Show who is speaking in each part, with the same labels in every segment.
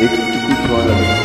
Speaker 1: Eksik şu an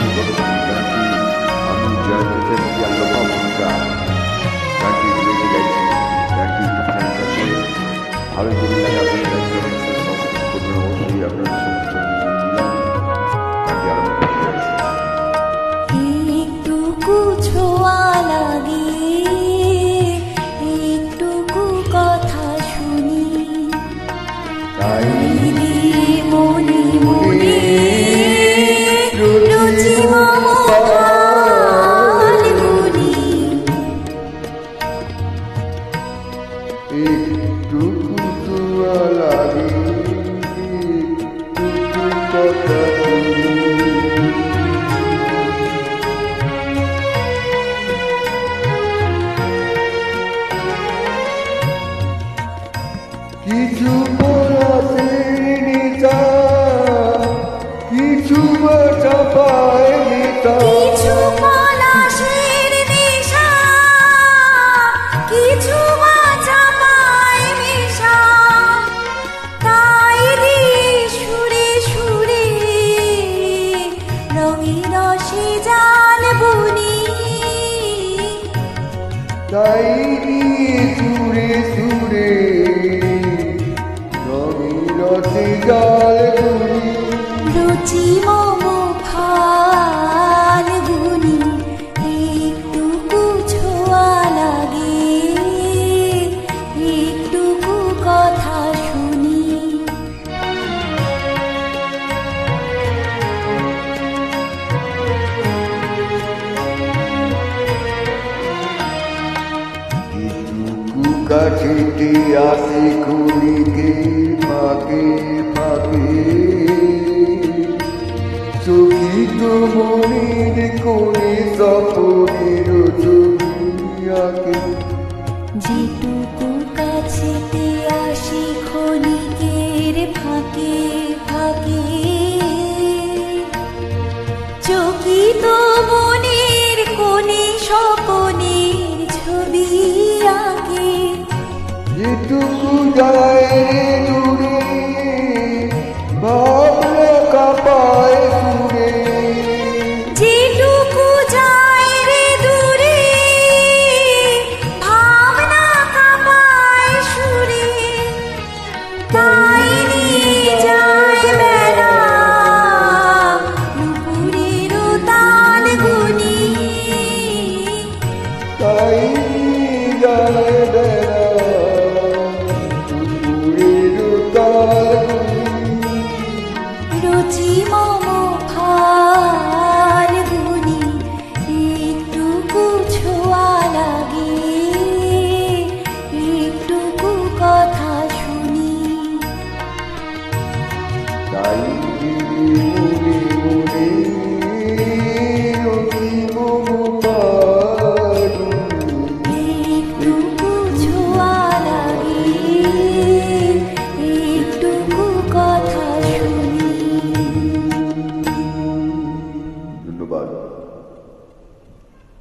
Speaker 1: একটু লাগে
Speaker 2: একটু কথা
Speaker 1: তাই নিয়ে সুরে সুরে রবি রসে গা কাছিটি আসে খুলিকে পাকে পাকে চকিত মনির কোণে সপনের
Speaker 2: ছবি আঁকে।
Speaker 1: যেটুকু
Speaker 2: কাছিটি
Speaker 1: আসি খনিকের ফাঁকে এইটুকু জড়ায়
Speaker 2: you.